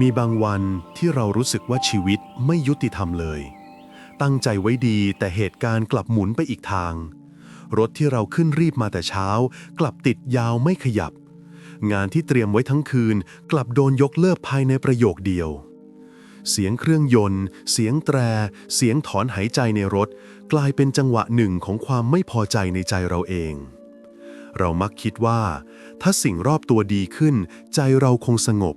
มีบางวันที่เรารู้สึกว่าชีวิตไม่ยุติธรรมเลย ตั้งใจไว้ดีแต่เหตุการณ์กลับหมุนไปอีกทาง รถที่เราขึ้นรีบมาแต่เช้า กลับติดยาวไม่ขยับ งานที่เตรียมไว้ทั้งคืน กลับโดนยกเลิกภายในประโยคเดียว เสียงเครื่องยนต์ เสียงแตร เสียงถอนหายใจในรถ กลายเป็นจังหวะหนึ่งของความไม่พอใจในใจเราเอง เรามักคิดว่า ถ้าสิ่งรอบตัวดีขึ้น ใจเราคงสงบ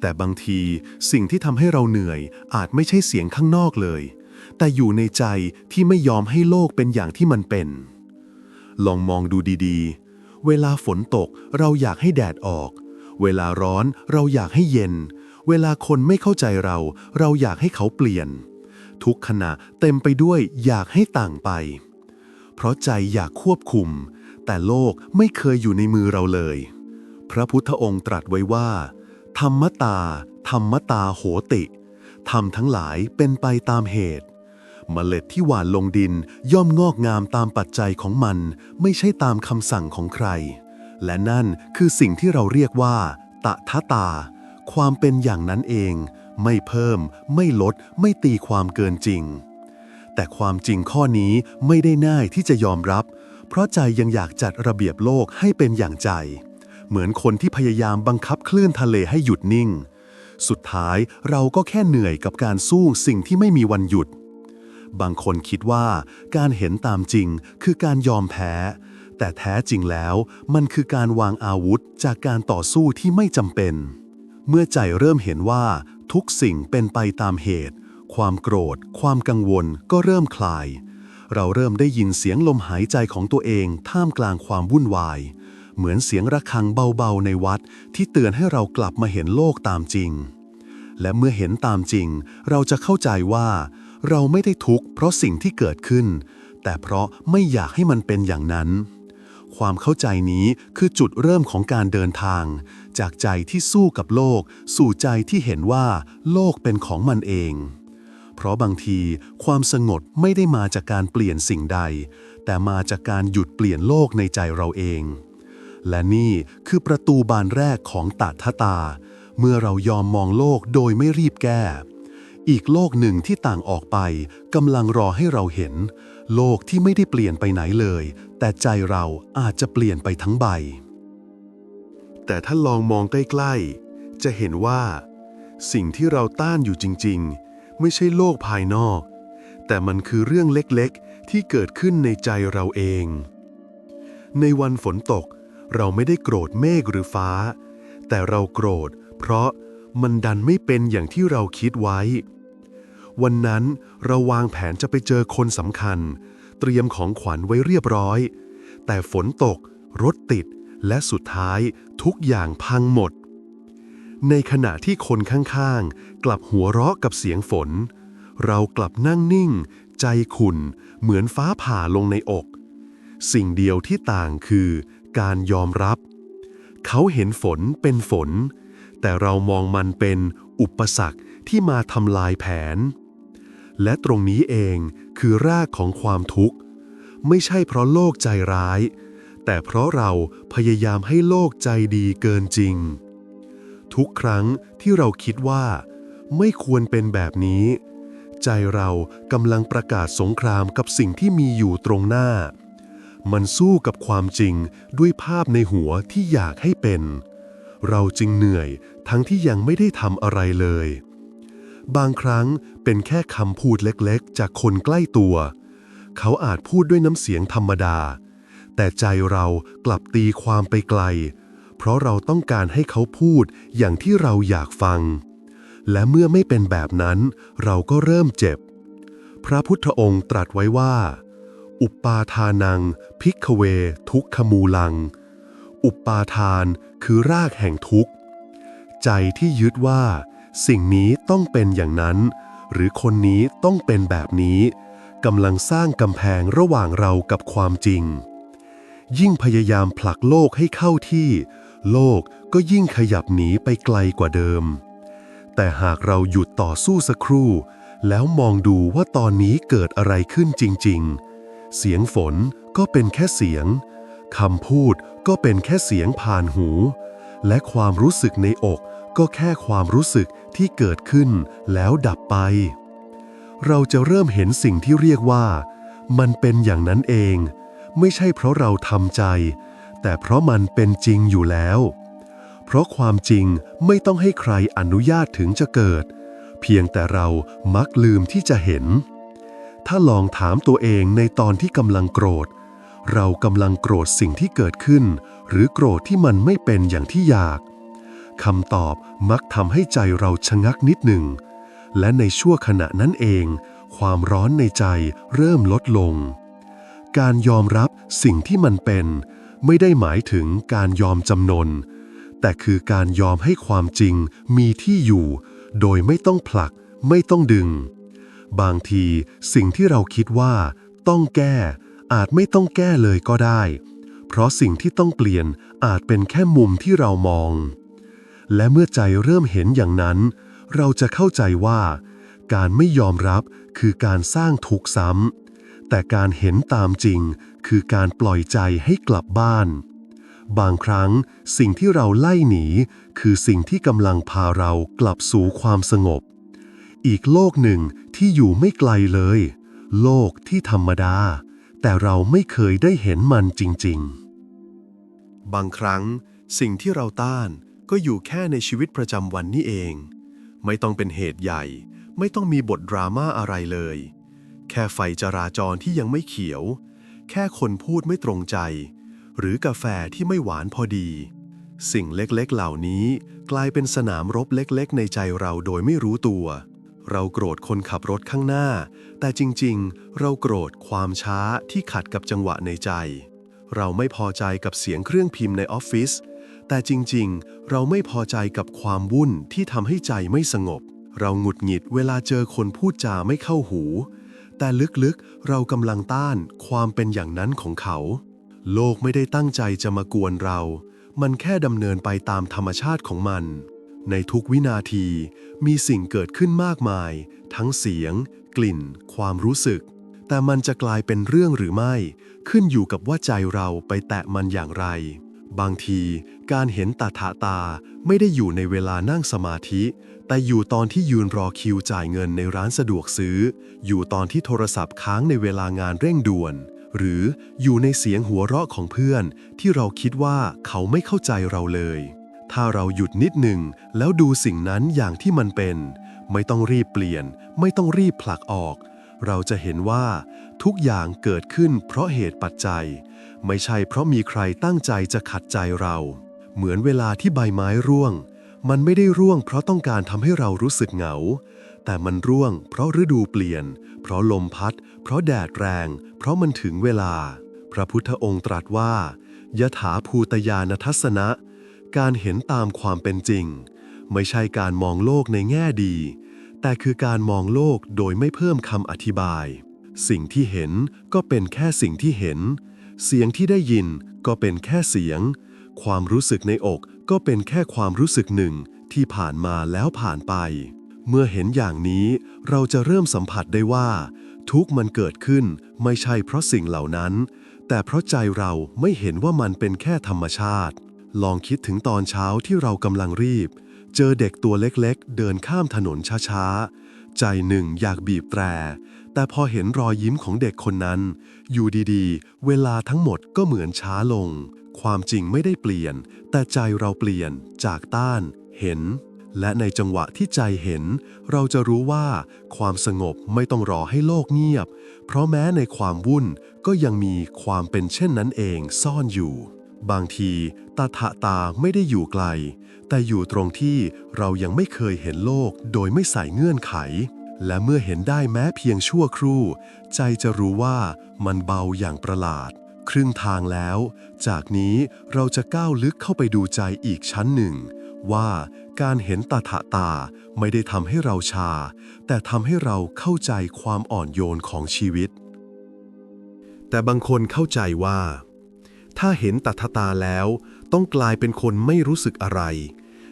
แต่บางทีสิ่งที่ทำให้เราเหนื่อยอาจไม่ใช่เสียงข้างนอกเลย แต่อยู่ในใจที่ไม่ยอมให้โลกเป็นอย่างที่มันเป็น ลองมองดูดีๆ เวลาฝนตกเราอยากให้แดดออก เวลาร้อนเราอยากให้เย็น เวลาคนไม่เข้าใจเรา เราอยากให้เขาเปลี่ยน ทุกขณะเต็มไปด้วยอยากให้ต่างไป เพราะใจอยากควบคุม แต่โลกไม่เคยอยู่ในมือเราเลย พระพุทธองค์ตรัสไว้ว่า ธรรมตา ธรรมตาโหติธรรมทั้งหลายเป็นไปตามเหตุ เมล็ดที่หว่านลงดินย่อมงอกงามตามปัจจัยของมัน ไม่ใช่ตามคำสั่งของใคร และนั่นคือสิ่งที่เราเรียกว่า ตะทะตา ความเป็นอย่างนั้นเอง ไม่เพิ่ม ไม่ลด ไม่ตีความเกินจริง แต่ความจริงข้อนี้ไม่ได้ง่ายที่จะยอมรับ เพราะใจยังอยากจัดระเบียบโลกให้เป็นอย่างใจ เหมือนคนที่พยายามบังคับคลื่นทะเลให้หยุดนิ่ง สุดท้ายเราก็แค่เหนื่อยกับการสู้สิ่งที่ไม่มีวันหยุด บางคนคิดว่าการเห็นตามจริงคือการยอมแพ้ แต่แท้จริงแล้วมันคือการวางอาวุธจากการต่อสู้ที่ไม่จำเป็น เมื่อใจเริ่มเห็นว่าทุกสิ่งเป็นไปตามเหตุ ความโกรธ ความกังวลก็เริ่มคลาย เราเริ่มได้ยินเสียงลมหายใจของตัวเองท่ามกลางความวุ่นวาย เหมือนเสียงระฆังเบาๆในวัดที่เตือนให้เรากลับมาเห็นโลกตามจริง และเมื่อเห็นตามจริง เราจะเข้าใจว่า เราไม่ได้ทุกข์เพราะสิ่งที่เกิดขึ้น แต่เพราะไม่อยากให้มันเป็นอย่างนั้น ความเข้าใจนี้คือจุดเริ่มของการเดินทาง จากใจที่สู้กับโลก สู่ใจที่เห็นว่า โลกเป็นของมันเองเพราะบางทีความสงบไม่ได้มาจากการเปลี่ยนสิ่งใด แต่มาจากการหยุดเปลี่ยนโลกในใจเราเอง และนี่คือประตูบานแรกของตัทตา เมื่อเรายอมมองโลกโดยไม่รีบแก้ อีกโลกหนึ่งที่ต่างออกไปกำลังรอให้เราเห็น โลกที่ไม่ได้เปลี่ยนไปไหนเลย แต่ใจเราอาจจะเปลี่ยนไปทั้งใบ แต่ถ้าลองมองใกล้ๆ จะเห็นว่า สิ่งที่เราต้านอยู่จริงๆ ไม่ใช่โลกภายนอก แต่มันคือเรื่องเล็กๆ ที่เกิดขึ้นในใจเราเอง ในวันฝนตก เราไม่ได้โกรธเมฆหรือฟ้า แต่เราโกรธ เพราะมันดันไม่เป็นอย่างที่เราคิดไว้ วันนั้นเราวางแผนจะไปเจอคนสำคัญ เตรียมของขวัญไว้เรียบร้อย แต่ฝนตก รถติด และสุดท้ายทุกอย่างพังหมด ในขณะที่คนข้างๆ กลับหัวเราะกับเสียงฝน เรากลับนั่งนิ่ง ใจขุ่น เหมือนฟ้าผ่าลงในอก สิ่งเดียวที่ต่างคือ การยอมรับ เขาเห็นฝนเป็นฝน แต่เรามองมันเป็นอุปสรรคที่มาทำลายแผน และตรงนี้เองคือรากของความทุกข์ ไม่ใช่เพราะโลกใจร้าย แต่เพราะเราพยายามให้โลกใจดีเกินจริง ทุกครั้งที่เราคิดว่า ไม่ควรเป็นแบบนี้ ใจเรากำลังประกาศสงครามกับสิ่งที่มีอยู่ตรงหน้า มันสู้กับความจริงด้วยภาพในหัวที่อยากให้เป็น เราจึงเหนื่อยทั้งที่ยังไม่ได้ทำอะไรเลย บางครั้งเป็นแค่คำพูดเล็กๆ จากคนใกล้ตัว เขาอาจพูดด้วยน้ำเสียงธรรมดา แต่ใจเรากลับตีความไปไกล เพราะเราต้องการให้เขาพูดอย่างที่เราอยากฟัง และเมื่อไม่เป็นแบบนั้น เราก็เริ่มเจ็บ พระพุทธองค์ตรัสไว้ว่า อุปปาทานัง พิกเว ทุกขมูลัง อุปปาทานคือรากแห่งทุกข์ ใจที่ยึดว่า สิ่งนี้ต้องเป็นอย่างนั้น หรือคนนี้ต้องเป็นแบบนี้กำลังสร้างกำแพงระหว่างเรากับความจริง ยิ่งพยายามผลักโลกให้เข้าที่ โลกก็ยิ่งขยับหนีไปไกลกว่าเดิม แต่หากเราหยุดต่อสู้สักครู่ แล้วมองดูว่าตอนนี้เกิดอะไรขึ้นจริง ๆ เสียงฝนก็เป็นแค่เสียงคำพูดก็เป็นแค่เสียงผ่านหู และความรู้สึกในอกก็แค่ความรู้สึกที่เกิดขึ้นแล้วดับไป เราจะเริ่มเห็นสิ่งที่เรียกว่า มันเป็นอย่างนั้นเอง ไม่ใช่เพราะเราทำใจ แต่เพราะมันเป็นจริงอยู่แล้ว เพราะความจริงไม่ต้องให้ใครอนุญาตถึงจะเกิด เพียงแต่เรามักลืมที่จะเห็น ถ้าลองถามตัวเองในตอนที่กำลังโกรธ เรากำลังโกรธสิ่งที่เกิดขึ้น หรือโกรธที่มันไม่เป็นอย่างที่อยากคำตอบมักทำให้ใจเราชะงักนิดหนึ่ง และในชั่วขณะนั้นเอง ความร้อนในใจเริ่มลดลง การยอมรับสิ่งที่มันเป็น ไม่ได้หมายถึงการยอมจำนน แต่คือการยอมให้ความจริงมีที่อยู่ โดยไม่ต้องผลัก ไม่ต้องดึง บางทีสิ่งที่เราคิดว่าต้องแก้ อาจไม่ต้องแก้เลยก็ได้ เพราะสิ่งที่ต้องเปลี่ยนอาจเป็นแค่มุมที่เรามอง และเมื่อใจเริ่มเห็นอย่างนั้น เราจะเข้าใจว่า การไม่ยอมรับคือการสร้างทุกข์ซ้ำแต่การเห็นตามจริงคือการปล่อยใจให้กลับบ้านบางครั้งสิ่งที่เราไล่หนี คือสิ่งที่กำลังพาเรากลับสู่ความสงบ อีกโลกหนึ่งที่อยู่ไม่ไกลเลย โลกที่ธรรมดา แต่เราไม่เคยได้เห็นมันจริง ๆ บางครั้งสิ่งที่เราต้านก็อยู่แค่ในชีวิตประจำวันนี่เอง ไม่ต้องเป็นเหตุใหญ่ ไม่ต้องมีบทดราม่าอะไรเลย แค่ไฟจราจรที่ยังไม่เขียว แค่คนพูดไม่ตรงใจ หรือกาแฟที่ไม่หวานพอดี สิ่งเล็กๆเหล่านี้กลายเป็นสนามรบเล็กๆ ในใจเราโดยไม่รู้ตัว เราโกรธคนขับรถข้างหน้า แต่จริงๆ เราโกรธความช้าที่ขัดกับจังหวะในใจ เราไม่พอใจกับเสียงเครื่องพิมพ์ในออฟฟิศแต่จริงๆ เราไม่พอใจกับความวุ่นที่ทำให้ใจไม่สงบ เราหงุดหงิดเวลาเจอคนพูดจาไม่เข้าหู แต่ลึกๆ เรากำลังต้านความเป็นอย่างนั้นของเขา โลกไม่ได้ตั้งใจจะมากวนเรา มันแค่ดำเนินไปตามธรรมชาติของมัน ในทุกวินาทีมีสิ่งเกิดขึ้นมากมาย ทั้งเสียง กลิ่น ความรู้สึก แต่มันจะกลายเป็นเรื่องหรือไม่ ขึ้นอยู่กับว่าใจเราไปแตะมันอย่างไร บางทีการเห็นตาถาตาไม่ได้อยู่ในเวลานั่งสมาธิ แต่อยู่ตอนที่ยืนรอคิวจ่ายเงินในร้านสะดวกซื้อ อยู่ตอนที่โทรศัพท์ค้างในเวลางานเร่งด่วน หรืออยู่ในเสียงหัวเราะของเพื่อนที่เราคิดว่าเขาไม่เข้าใจเราเลย ถ้าเราหยุดนิดหนึ่งแล้วดูสิ่งนั้นอย่างที่มันเป็น ไม่ต้องรีบเปลี่ยน ไม่ต้องรีบผลักออก เราจะเห็นว่า ทุกอย่างเกิดขึ้นเพราะเหตุปัจจัย ไม่ใช่เพราะมีใครตั้งใจจะขัดใจเรา เหมือนเวลาที่ใบไม้ร่วง มันไม่ได้ร่วงเพราะต้องการทำให้เรารู้สึกเหงา แต่มันร่วง เพราะฤดูเปลี่ยน เพราะลมพัด เพราะแดดแรง เพราะมันถึงเวลา พระพุทธองค์ตรัสว่ายถาภูตยานทัศนะ การเห็นตามความเป็นจริง ไม่ใช่การมองโลกในแง่ดี แต่คือการมองโลกโดยไม่เพิ่มคำอธิบาย สิ่งที่เห็นก็เป็นแค่สิ่งที่เห็น เสียงที่ได้ยินก็เป็นแค่เสียง ความรู้สึกในอกก็เป็นแค่ความรู้สึกหนึ่งที่ผ่านมาแล้วผ่านไป เมื่อเห็นอย่างนี้เราจะเริ่มสัมผัสได้ว่า ทุกมันเกิดขึ้นไม่ใช่เพราะสิ่งเหล่านั้น แต่เพราะใจเราไม่เห็นว่ามันเป็นแค่ธรรมชาติ ลองคิดถึงตอนเช้าที่เรากำลังรีบ เจอเด็กตัวเล็กๆ เดินข้ามถนนช้าๆ ใจหนึ่งอยากบีบแตร แต่พอเห็นรอยยิ้มของเด็กคนนั้น อยู่ดีๆ เวลาทั้งหมดก็เหมือนช้าลง ความจริงไม่ได้เปลี่ยน แต่ใจเราเปลี่ยนจากต้าน เห็น และในจังหวะที่ใจเห็น เราจะรู้ว่า ความสงบไม่ต้องรอให้โลกเงียบ เพราะแม้ในความวุ่นก็ยังมีความเป็นเช่นนั้นเองซ่อนอยู่ บางทีตาถะตาไม่ได้อยู่ไกล แต่อยู่ตรงที่เรายังไม่เคยเห็นโลกโดยไม่ใส่เงื่อนไข และเมื่อเห็นได้แม้เพียงชั่วครู่ ใจจะรู้ว่ามันเบาอย่างประหลาด ครึ่งทางแล้ว จากนี้เราจะก้าวลึกเข้าไปดูใจอีกชั้นหนึ่ง ว่าการเห็นตาถะตาไม่ได้ทำให้เราชา แต่ทำให้เราเข้าใจความอ่อนโยนของชีวิต แต่บางคนเข้าใจว่า ถ้าเห็นตัทตาแล้ว ต้องกลายเป็นคนไม่รู้สึกอะไร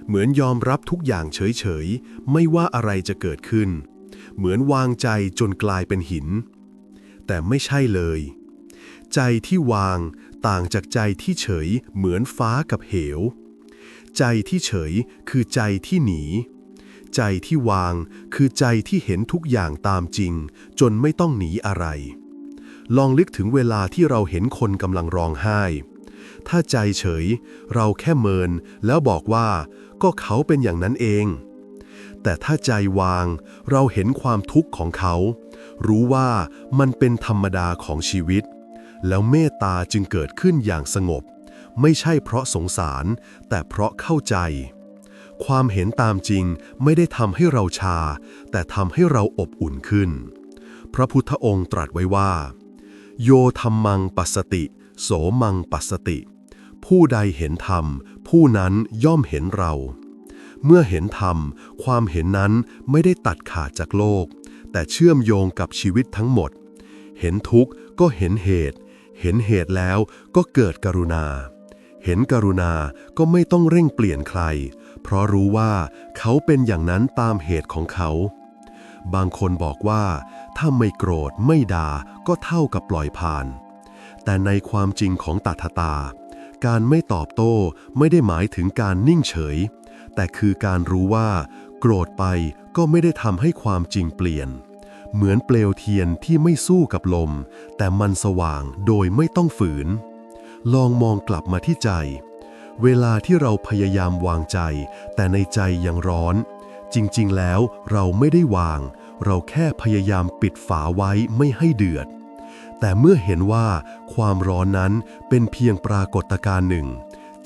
เหมือนยอมรับทุกอย่างเฉยๆ ไม่ว่าอะไรจะเกิดขึ้น เหมือนวางใจจนกลายเป็นหิน แต่ไม่ใช่เลย ใจที่วางต่างจากใจที่เฉยเหมือนฟ้ากับเหว ใจที่เฉยคือใจที่หนี ใจที่วางคือใจที่เห็นทุกอย่างตามจริง จนไม่ต้องหนีอะไร ลองลึกถึงเวลาที่เราเห็นคนกำลังร้องไห้ ถ้าใจเฉย เราแค่เมิน แล้วบอกว่าก็เขาเป็นอย่างนั้นเอง แต่ถ้าใจวาง เราเห็นความทุกข์ของเขา รู้ว่ามันเป็นธรรมดาของชีวิต แล้วเมตตาจึงเกิดขึ้นอย่างสงบ ไม่ใช่เพราะสงสาร แต่เพราะเข้าใจ ความเห็นตามจริงไม่ได้ทำให้เราชา แต่ทำให้เราอบอุ่นขึ้น พระพุทธองค์ตรัสไว้ว่า โยธรรมังปัสสติ โสมังปัสสติ ผู้ใดเห็นธรรม ผู้นั้นย่อมเห็นเรา เมื่อเห็นธรรม ความเห็นนั้นไม่ได้ตัดขาดจากโลก แต่เชื่อมโยงกับชีวิตทั้งหมด เห็นทุกข์ก็เห็นเหตุ เห็นเหตุแล้วก็เกิดกรุณา เห็นกรุณาก็ไม่ต้องเร่งเปลี่ยนใคร เพราะรู้ว่าเขาเป็นอย่างนั้นตามเหตุของเขา บางคนบอกว่า ถ้าไม่โกรธไม่ด่าก็เท่ากับปล่อยผ่าน แต่ในความจริงของตัทตา การไม่ตอบโต้ไม่ได้หมายถึงการนิ่งเฉย แต่คือการรู้ว่า โกรธไปก็ไม่ได้ทำให้ความจริงเปลี่ยน เหมือนเปลวเทียนที่ไม่สู้กับลม แต่มันสว่างโดยไม่ต้องฝืน ลองมองกลับมาที่ใจ เวลาที่เราพยายามวางใจ แต่ในใจยังร้อนจริงๆ แล้วเราไม่ได้วาง เราแค่พยายามปิดฝาไว้ไม่ให้เดือด แต่เมื่อเห็นว่าความร้อนนั้นเป็นเพียงปรากฏการณ์หนึ่ง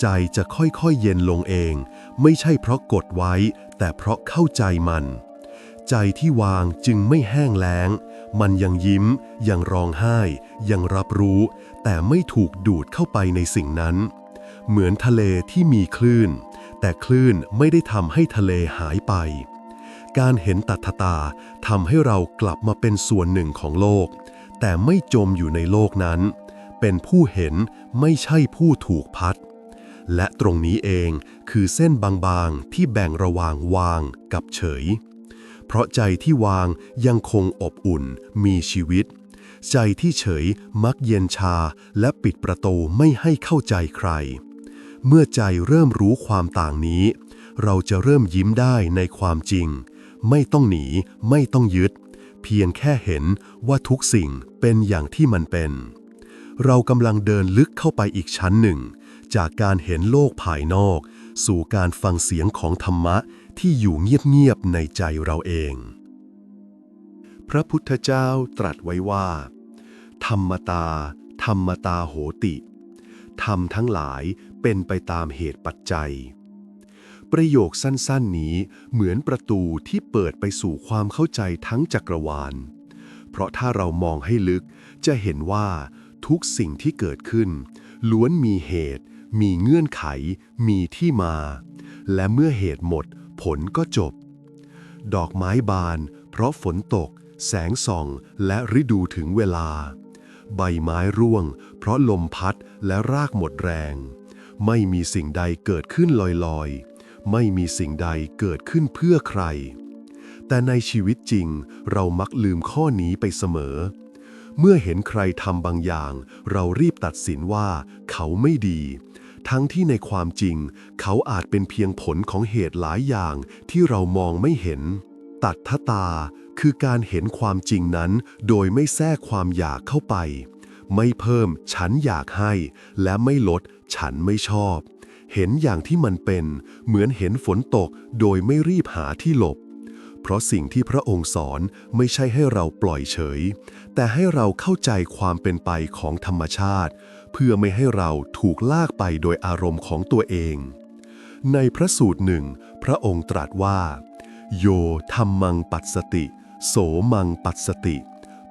ใจจะค่อยๆเย็นลงเอง ไม่ใช่เพราะกดไว้ แต่เพราะเข้าใจมัน ใจที่วางจึงไม่แห้งแล้ง มันยังยิ้ม ยังร้องไห้ ยังรับรู้ แต่ไม่ถูกดูดเข้าไปในสิ่งนั้น เหมือนทะเลที่มีคลื่น แต่คลื่นไม่ได้ทำให้ทะเลหายไป การเห็นตัทตาทำให้เรากลับมาเป็นส่วนหนึ่งของโลก แต่ไม่จมอยู่ในโลกนั้น เป็นผู้เห็นไม่ใช่ผู้ถูกพัด และตรงนี้เองคือเส้นบางๆที่แบ่งระหว่างวางกับเฉย เพราะใจที่วางยังคงอบอุ่นมีชีวิต ใจที่เฉยมักเย็นชาและปิดประตูไม่ให้เข้าใจใคร เมื่อใจเริ่มรู้ความต่างนี้ เราจะเริ่มยิ้มได้ในความจริง ไม่ต้องหนี ไม่ต้องยึด เพียงแค่เห็นว่าทุกสิ่งเป็นอย่างที่มันเป็น เรากำลังเดินลึกเข้าไปอีกชั้นหนึ่ง จากการเห็นโลกภายนอก สู่การฟังเสียงของธรรมะที่อยู่เงียบๆในใจเราเอง พระพุทธเจ้าตรัสไว้ว่า ธรรมตา ธรรมตาโหติ ธรรมทั้งหลายเป็นไปตามเหตุปัจจัย ประโยคสั้นๆนี้เหมือนประตูที่เปิดไปสู่ความเข้าใจทั้งจักรวาล เพราะถ้าเรามองให้ลึกจะเห็นว่าทุกสิ่งที่เกิดขึ้น ล้วนมีเหตุ มีเงื่อนไข มีที่มา และเมื่อเหตุหมด ผลก็จบ ดอกไม้บาน เพราะฝนตก แสงส่อง และฤดูถึงเวลา ใบไม้ร่วง เพราะลมพัดและรากหมดแรง ไม่มีสิ่งใดเกิดขึ้นลอยๆ ไม่มีสิ่งใดเกิดขึ้นเพื่อใคร แต่ในชีวิตจริงเรามักลืมข้อนี้ไปเสมอ เมื่อเห็นใครทำบางอย่าง เรารีบตัดสินว่าเขาไม่ดี ทั้งที่ในความจริง เขาอาจเป็นเพียงผลของเหตุหลายอย่างที่เรามองไม่เห็น ตัดทตาคือการเห็นความจริงนั้น โดยไม่แทรกความอยากเข้าไป ไม่เพิ่มฉันอยากให้ และไม่ลดฉันไม่ชอบ เห็นอย่างที่มันเป็น เหมือนเห็นฝนตกโดยไม่รีบหาที่หลบ เพราะสิ่งที่พระองค์สอนไม่ใช่ให้เราปล่อยเฉย แต่ให้เราเข้าใจความเป็นไปของธรรมชาติ เพื่อไม่ให้เราถูกลากไปโดยอารมณ์ของตัวเอง ในพระสูตรหนึ่ง พระองค์ตรัสว่า โยธรรมังปัสสติ โสมังปัสสติ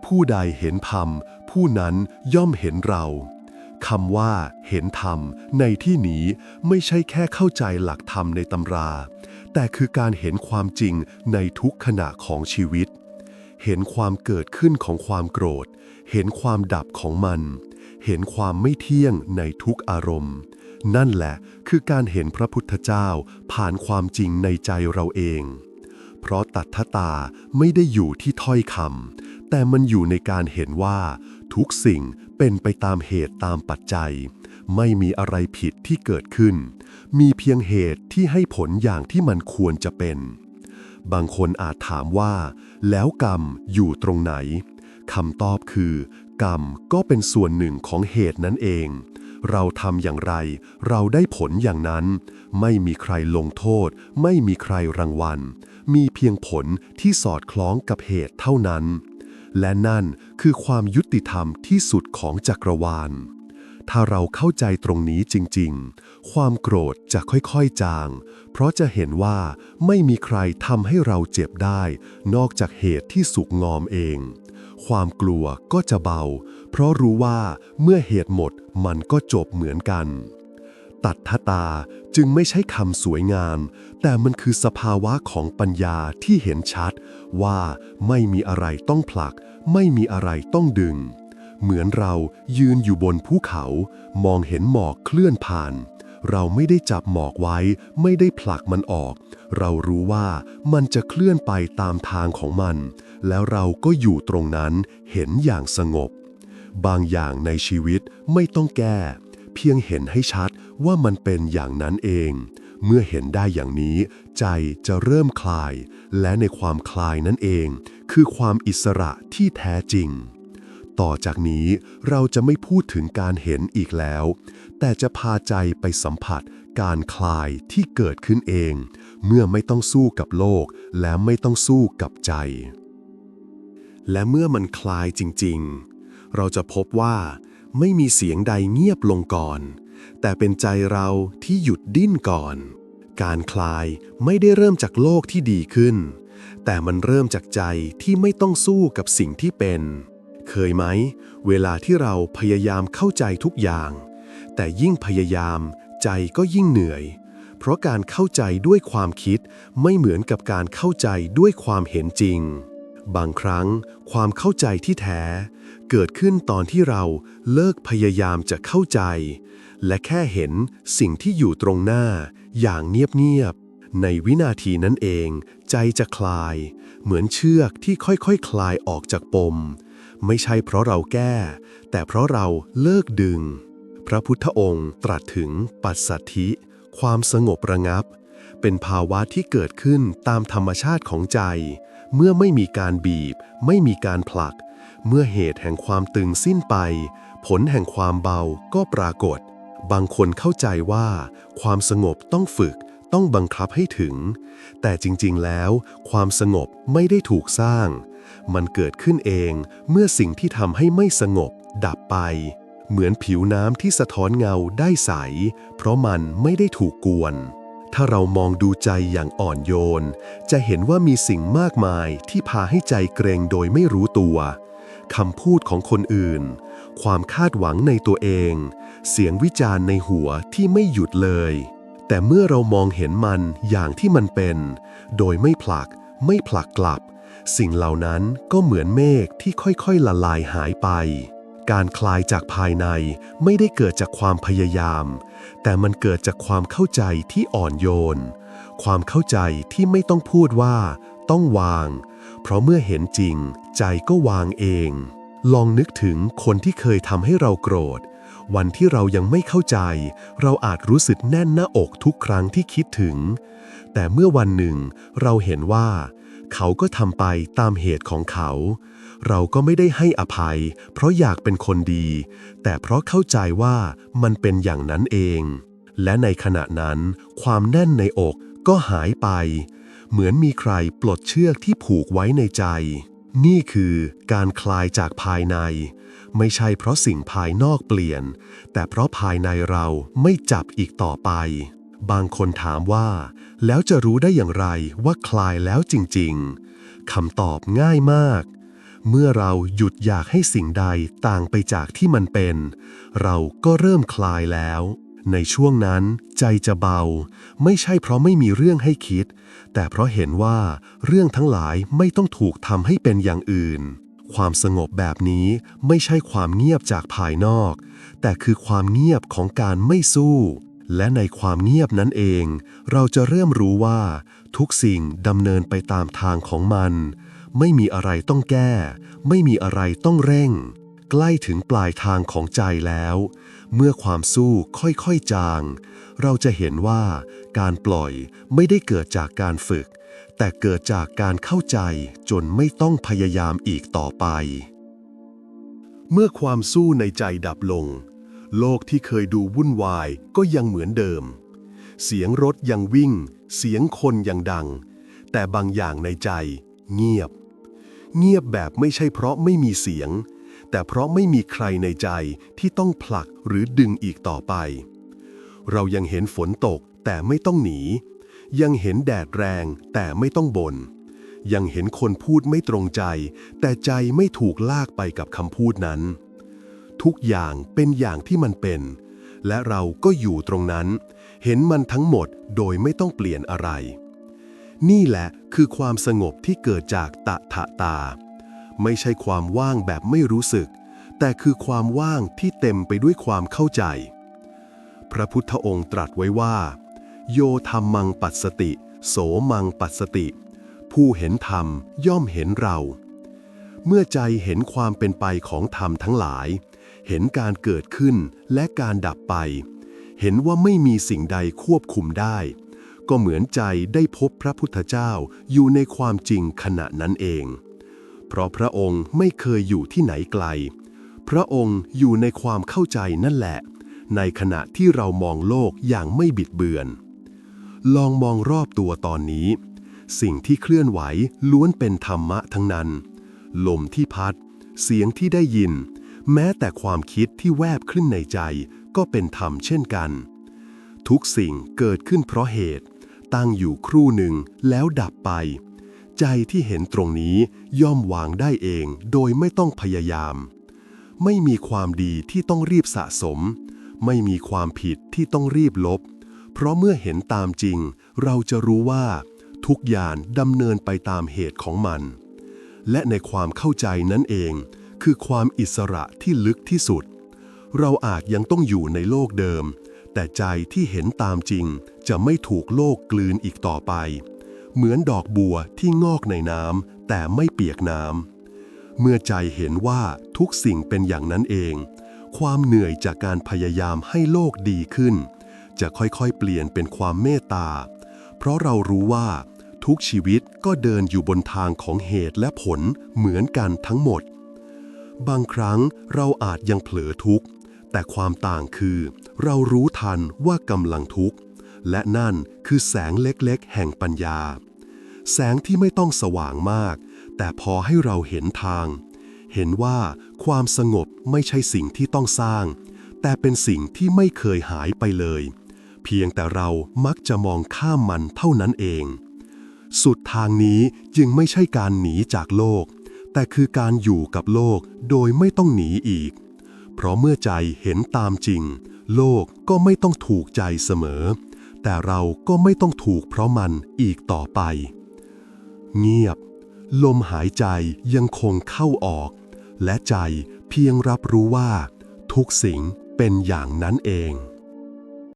ผู้ใดเห็นธรรมผู้นั้นย่อมเห็นเรา คำว่า เห็นธรรม ในที่นี้ไม่ใช่แค่เข้าใจหลักธรรมในตำรา แต่คือการเห็นความจริงในทุกขณะของชีวิต เห็นความเกิดขึ้นของความโกรธ เห็นความดับของมัน เห็นความไม่เที่ยงในทุกอารมณ์ นั่นแหละคือการเห็นพระพุทธเจ้าผ่านความจริงในใจเราเอง เพราะตัทธตาไม่ได้อยู่ที่ถ้อยคำแต่มันอยู่ในการเห็นว่า ทุกสิ่ง เป็นไปตามเหตุตามปัจจัย ไม่มีอะไรผิดที่เกิดขึ้น มีเพียงเหตุที่ให้ผลอย่างที่มันควรจะเป็น บางคนอาจถามว่า แล้วกรรมอยู่ตรงไหนคำตอบคือ กรรมก็เป็นส่วนหนึ่งของเหตุนั่นเอง เราทำอย่างไร เราได้ผลอย่างนั้น ไม่มีใครลงโทษ ไม่มีใครรางวัล มีเพียงผลที่สอดคล้องกับเหตุเท่านั้น และนั่นคือความยุติธรรมที่สุดของจักรวาล ถ้าเราเข้าใจตรงนี้จริงๆ ความโกรธจะค่อยๆจาง เพราะจะเห็นว่าไม่มีใครทำให้เราเจ็บได้ นอกจากเหตุที่สุกงอมเอง ความกลัวก็จะเบา เพราะรู้ว่าเมื่อเหตุหมดมันก็จบเหมือนกันตัดทตา จึงไม่ใช่คำสวยงาม แต่มันคือสภาวะของปัญญาที่เห็นชัด ว่าไม่มีอะไรต้องผลัก ไม่มีอะไรต้องดึง เหมือนเรายืนอยู่บนภูเขา มองเห็นหมอกเคลื่อนผ่าน เราไม่ได้จับหมอกไว้ ไม่ได้ผลักมันออก เรารู้ว่ามันจะเคลื่อนไปตามทางของมัน แล้วเราก็อยู่ตรงนั้นเห็นอย่างสงบ บางอย่างในชีวิตไม่ต้องแก้ เพียงเห็นให้ชัด ว่ามันเป็นอย่างนั้นเอง เมื่อเห็นได้อย่างนี้ ใจจะเริ่มคลาย และในความคลายนั่นเอง คือความอิสระที่แท้จริง ต่อจากนี้เราจะไม่พูดถึงการเห็นอีกแล้ว แต่จะพาใจไปสัมผัสการคลายที่เกิดขึ้นเอง เมื่อไม่ต้องสู้กับโลก และไม่ต้องสู้กับใจ และเมื่อมันคลายจริง ๆ เราจะพบว่าไม่มีเสียงใดเงียบลงก่อน แต่เป็นใจเราที่หยุดดิ้นก่อน การคลายไม่ได้เริ่มจากโลกที่ดีขึ้น แต่มันเริ่มจากใจที่ไม่ต้องสู้กับสิ่งที่เป็น เคยไหม เวลาที่เราพยายามเข้าใจทุกอย่าง แต่ยิ่งพยายาม ใจก็ยิ่งเหนื่อย เพราะการเข้าใจด้วยความคิดไม่เหมือนกับการเข้าใจด้วยความเห็นจริง บางครั้งความเข้าใจที่แท้ เกิดขึ้นตอนที่เราเลิกพยายามจะเข้าใจ และแค่เห็นสิ่งที่อยู่ตรงหน้า อย่างเงียบๆในวินาทีนั้นเอง ใจจะคลาย เหมือนเชือกที่ค่อยๆคคลายออกจากปม ไม่ใช่เพราะเราแก้ แต่เพราะเราเลิกดึง พระพุทธองค์ตรัสถึงปัสสัทธิ ความสงบระงับ เป็นภาวะที่เกิดขึ้นตามธรรมชาติของใจ เมื่อไม่มีการบีบ ไม่มีการผลัก เมื่อเหตุแห่งความตึงสิ้นไป ผลแห่งความเบาก็ปรากฏ บางคนเข้าใจว่า ความสงบต้องฝึกต้องบังคับให้ถึง แต่จริงๆแล้ว ความสงบไม่ได้ถูกสร้าง มันเกิดขึ้นเองเมื่อสิ่งที่ทำให้ไม่สงบ ดับไป เหมือนผิวน้ำที่สะท้อนเงาได้ใส เพราะมันไม่ได้ถูกกวน ถ้าเรามองดูใจอย่างอ่อนโยน จะเห็นว่ามีสิ่งมากมายที่พาให้ใจเกรงโดยไม่รู้ตัวคำพูดของคนอื่น ความคาดหวังในตัวเอง เสียงวิจารณ์ในหัวที่ไม่หยุดเลย แต่เมื่อเรามองเห็นมันอย่างที่มันเป็น โดยไม่ผลัก ไม่ผลักกลับ สิ่งเหล่านั้นก็เหมือนเมฆที่ค่อยๆละลายหายไป การคลายจากภายในไม่ได้เกิดจากความพยายาม แต่มันเกิดจากความเข้าใจที่อ่อนโยน ความเข้าใจที่ไม่ต้องพูดว่า ต้องวาง เพราะเมื่อเห็นจริง ใจก็วางเองลองนึกถึงคนที่เคยทำให้เราโกรธ วันที่เรายังไม่เข้าใจ เราอาจรู้สึกแน่นหน้าอกทุกครั้งที่คิดถึง แต่เมื่อวันหนึ่ง เราเห็นว่า เขาก็ทำไปตามเหตุของเขา เราก็ไม่ได้ให้อภัย เพราะอยากเป็นคนดี แต่เพราะเข้าใจว่ามันเป็นอย่างนั้นเอง และในขณะนั้น ความแน่นในอกก็หายไป เหมือนมีใครปลดเชือกที่ผูกไว้ในใจ นี่คือการคลายจากภายใน ไม่ใช่เพราะสิ่งภายนอกเปลี่ยน แต่เพราะภายในเราไม่จับอีกต่อไป บางคนถามว่า แล้วจะรู้ได้อย่างไรว่าคลายแล้วจริงๆคำตอบง่ายมาก เมื่อเราหยุดอยากให้สิ่งใดต่างไปจากที่มันเป็น เราก็เริ่มคลายแล้ว ในช่วงนั้นใจจะเบา ไม่ใช่เพราะไม่มีเรื่องให้คิด แต่เพราะเห็นว่าเรื่องทั้งหลายไม่ต้องถูกทำให้เป็นอย่างอื่น ความสงบแบบนี้ไม่ใช่ความเงียบจากภายนอก แต่คือความเงียบของการไม่สู้ และในความเงียบนั้นเอง เราจะเริ่มรู้ว่า ทุกสิ่งดำเนินไปตามทางของมัน ไม่มีอะไรต้องแก้ ไม่มีอะไรต้องเร่ง ใกล้ถึงปลายทางของใจแล้ว เมื่อความสู้ค่อยๆจาง เราจะเห็นว่าการปล่อยไม่ได้เกิดจากการฝึก แต่เกิดจากการเข้าใจจนไม่ต้องพยายามอีกต่อไป เมื่อความสู้ในใจดับลง โลกที่เคยดูวุ่นวายก็ยังเหมือนเดิม เสียงรถยังวิ่ง เสียงคนยังดัง แต่บางอย่างในใจ เงียบ เงียบแบบไม่ใช่เพราะไม่มีเสียง แต่เพราะไม่มีใครในใจที่ต้องผลักหรือดึงอีกต่อไป เรายังเห็นฝนตกแต่ไม่ต้องหนี ยังเห็นแดดแรงแต่ไม่ต้องบน่นยังเห็นคนพูดไม่ตรงใจ แต่ใจไม่ถูกลากไปกับคำพูดนั้น ทุกอย่างเป็นอย่างที่มันเป็น และเราก็อยู่ตรงนั้น เห็นมันทั้งหมดโดยไม่ต้องเปลี่ยนอะไร นี่แหละคือความสงบที่เกิดจากตะทะตา ไม่ใช่ความว่างแบบไม่รู้สึก แต่คือความว่างที่เต็มไปด้วยความเข้าใจ พระพุทธองค์ตรัสไว้ว่า โยธรรมมังปัสสติ โสมังปัสสติ ผู้เห็นธรรมย่อมเห็นเรา เมื่อใจเห็นความเป็นไปของธรรมทั้งหลาย เห็นการเกิดขึ้นและการดับไป เห็นว่าไม่มีสิ่งใดควบคุมได้ ก็เหมือนใจได้พบพระพุทธเจ้าอยู่ในความจริงขณะนั้นเอง เพราะพระองค์ไม่เคยอยู่ที่ไหนไกล พระองค์อยู่ในความเข้าใจนั่นแหละในขณะที่เรามองโลกอย่างไม่บิดเบือน ลองมองรอบตัวตอนนี้ สิ่งที่เคลื่อนไหวล้วนเป็นธรรมะทั้งนั้น ลมที่พัด เสียงที่ได้ยิน แม้แต่ความคิดที่แวบขึ้นในใจ ก็เป็นธรรมเช่นกัน ทุกสิ่งเกิดขึ้นเพราะเหตุ ตั้งอยู่ครู่หนึ่งแล้วดับไป ใจที่เห็นตรงนี้ย่อมวางได้เองโดยไม่ต้องพยายาม ไม่มีความดีที่ต้องรีบสะสม ไม่มีความผิดที่ต้องรีบลบ เพราะเมื่อเห็นตามจริง เราจะรู้ว่า ทุกอย่างดำเนินไปตามเหตุของมัน และในความเข้าใจนั้นเอง คือความอิสระที่ลึกที่สุด เราอาจยังต้องอยู่ในโลกเดิม แต่ใจที่เห็นตามจริงจะไม่ถูกโลกกลืนอีกต่อไป เหมือนดอกบัวที่งอกในน้ำแต่ไม่เปียกน้ำเมื่อใจเห็นว่าทุกสิ่งเป็นอย่างนั้นเอง ความเหนื่อยจากการพยายามให้โลกดีขึ้น จะค่อยๆ เปลี่ยนเป็นความเมตตา เพราะเรารู้ว่า ทุกชีวิตก็เดินอยู่บนทางของเหตุและผลเหมือนกันทั้งหมด บางครั้งเราอาจยังเผลอทุกข์ แต่ความต่างคือ เรารู้ทันว่ากำลังทุกข์ และนั่นคือแสงเล็กๆ แห่งปัญญา แสงที่ไม่ต้องสว่างมาก แต่พอให้เราเห็นทาง เห็นว่าความสงบไม่ใช่สิ่งที่ต้องสร้างแต่เป็นสิ่งที่ไม่เคยหายไปเลย เพียงแต่เรามักจะมองข้ามมันเท่านั้นเอง สุดทางนี้จึงไม่ใช่การหนีจากโลก แต่คือการอยู่กับโลกโดยไม่ต้องหนีอีก เพราะเมื่อใจเห็นตามจริง โลกก็ไม่ต้องถูกใจเสมอ แต่เราก็ไม่ต้องถูกเพราะมันอีกต่อไป เงียบ ลมหายใจยังคงเข้าออก และใจเพียงรับรู้ว่า ทุกสิ่งเป็นอย่างนั้นเอง